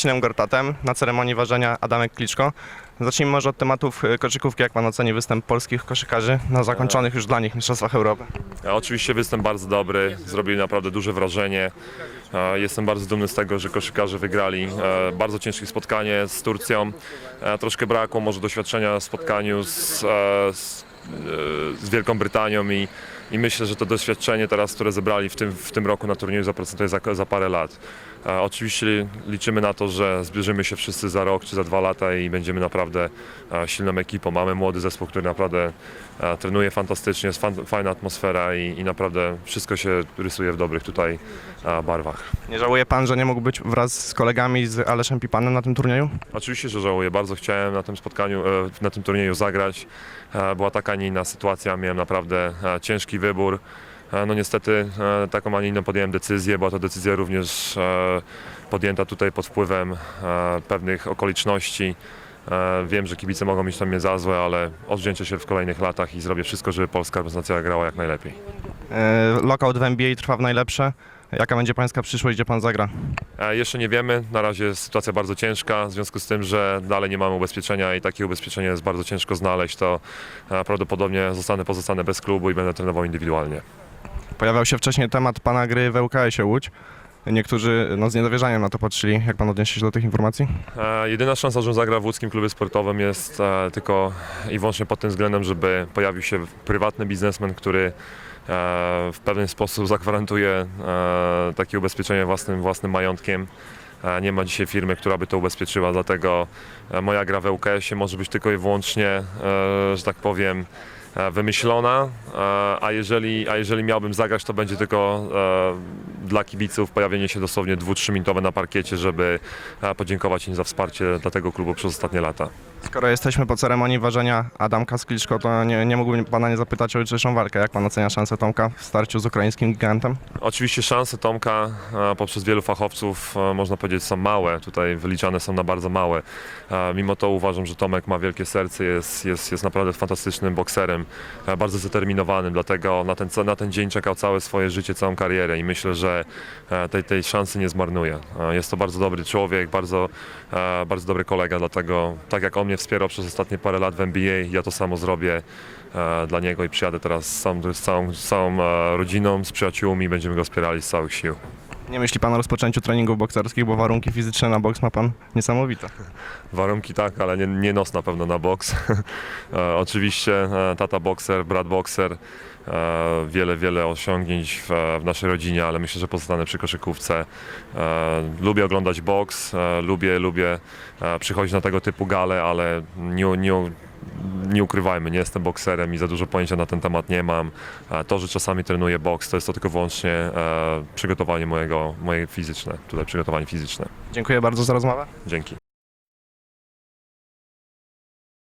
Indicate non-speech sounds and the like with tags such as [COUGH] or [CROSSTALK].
Marcinem Gortatem, na ceremonii ważenia Adamek Kliczko. Zacznijmy może od tematów e, koszykówki. Jak pan oceni występ polskich koszykarzy na zakończonych już dla nich Mistrzostwach Europy? Oczywiście występ bardzo dobry, zrobili naprawdę duże wrażenie. E, Jestem bardzo dumny z tego, że koszykarze wygrali e, bardzo ciężkie spotkanie z Turcją. E, Troszkę brakło może doświadczenia w spotkaniu z, z, z Wielką Brytanią i, i myślę, że to doświadczenie teraz, które zebrali w tym, w tym roku na turnieju zaprocentuje za, za parę lat. Oczywiście liczymy na to, że zbierzemy się wszyscy za rok czy za dwa lata i będziemy naprawdę silną ekipą. Mamy młody zespół, który naprawdę trenuje fantastycznie, jest fan, fajna atmosfera i, i naprawdę wszystko się rysuje w dobrych tutaj barwach. Nie żałuje pan, że nie mógł być wraz z kolegami z Aleszem Pipanem na tym turnieju? Oczywiście, że żałuję. Bardzo chciałem na tym spotkaniu, e, na tym turnieju zagrać. E, Była taka, a nie inna sytuacja. Miałem naprawdę e, ciężki wybór. E, No niestety e, taką, a nie inną podjąłem decyzję. Była to decyzja również e, podjęta tutaj pod wpływem pewnych okoliczności. Wiem, że kibice mogą mieć na mnie za złe, ale odwdzięczę się w kolejnych latach i zrobię wszystko, żeby polska reprezentacja grała jak najlepiej. Lockout w NBA trwa w najlepsze. Jaka będzie pańska przyszłość, gdzie pan zagra? Jeszcze nie wiemy, na razie jest sytuacja bardzo ciężka, w związku z tym, że dalej nie mamy ubezpieczenia i takie ubezpieczenie jest bardzo ciężko znaleźć, to prawdopodobnie zostanę pozostanę bez klubu i będę trenował indywidualnie. Pojawiał się wcześniej temat pana gry w ŁKS-ie Łódź. Niektórzy no, z niedowierzaniem na to patrzyli. Jak pan odniesie się do tych informacji? E, Jedyna szansa, że zagra w łódzkim klubie sportowym jest e, tylko i wyłącznie pod tym względem, żeby pojawił się prywatny biznesmen, który e, w pewien sposób zagwarantuje e, takie ubezpieczenie własnym, własnym majątkiem. E, Nie ma dzisiaj firmy, która by to ubezpieczyła, dlatego e, moja gra w ŁKS-ie może być tylko i wyłącznie, e, że tak powiem, wymyślona, e, a jeżeli, a jeżeli miałbym zagrać, to będzie tylko e, dla kibiców pojawienie się dosłownie 2-3 minutowe na parkiecie, żeby e, podziękować im za wsparcie dla tego klubu przez ostatnie lata. Skoro jesteśmy po ceremonii ważenia Adamka z Kliczko, to nie, nie mógłbym pana nie zapytać o jutrzejszą walkę. Jak pan ocenia szansę Tomka w starciu z ukraińskim gigantem? Oczywiście szanse Tomka e, poprzez wielu fachowców e, można powiedzieć są małe, tutaj wyliczane są na bardzo małe. E, Mimo to uważam, że Tomek ma wielkie serce, jest, jest, jest naprawdę fantastycznym bokserem, bardzo zdeterminowanym, dlatego na ten, na ten dzień czekał całe swoje życie, całą karierę i myślę, że tej, tej szansy nie zmarnuje. Jest to bardzo dobry człowiek, bardzo, bardzo dobry kolega, dlatego tak jak on mnie wspierał przez ostatnie parę lat w NBA, ja to samo zrobię e, dla niego i przyjadę teraz sam, z całą, z całą e, rodziną, z przyjaciółmi, będziemy go wspierali z całych sił. Nie myśli pan o rozpoczęciu treningów bokserskich, bo warunki fizyczne na boks ma pan niesamowite. Warunki tak, ale nie, nie nos na pewno na boks. [LAUGHS] e, oczywiście e, tata bokser, brat bokser, e, wiele, wiele osiągnięć w, w naszej rodzinie, ale myślę, że pozostanę przy koszykówce. E, lubię oglądać boks, e, lubię, lubię e, przychodzić na tego typu gale, ale nie, nie, nie ukrywajmy, nie jestem bokserem i za dużo pojęcia na ten temat nie mam. To, że czasami trenuję boks, to jest to tylko wyłącznie e, przygotowanie mojego, moje fizyczne, tutaj przygotowanie fizyczne. Dziękuję bardzo za rozmowę. Dzięki.